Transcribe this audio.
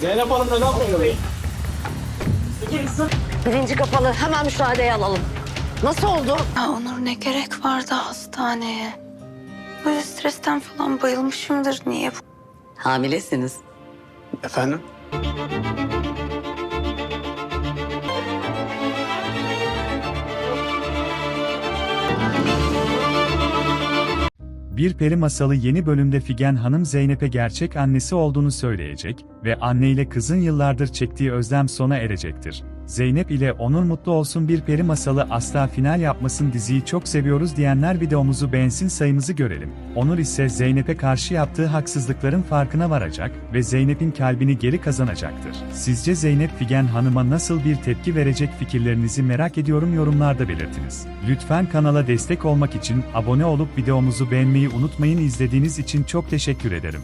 Zeynep Hanım neden burada? Birinci kapalı. Hemen müşahedeye alalım. Nasıl oldu? Ya Onur ne gerek vardı hastaneye? Böyle stresten falan bayılmışımdır. Niye bu? Hamilesiniz. Efendim? Bir Peri Masalı yeni bölümde Figen Hanım Zeynep'e gerçek annesi olduğunu söyleyecek ve anne ile kızın yıllardır çektiği özlem sona erecektir. Zeynep ile Onur mutlu olsun bir peri masalı asla final yapmasın diziyi çok seviyoruz diyenler videomuzu beğensin sayımızı görelim. Onur ise Zeynep'e karşı yaptığı haksızlıkların farkına varacak ve Zeynep'in kalbini geri kazanacaktır. Sizce Zeynep Figen Hanım'a nasıl bir tepki verecek fikirlerinizi merak ediyorum yorumlarda belirtiniz. Lütfen kanala destek olmak için abone olup videomuzu beğenmeyi unutmayın izlediğiniz için çok teşekkür ederim.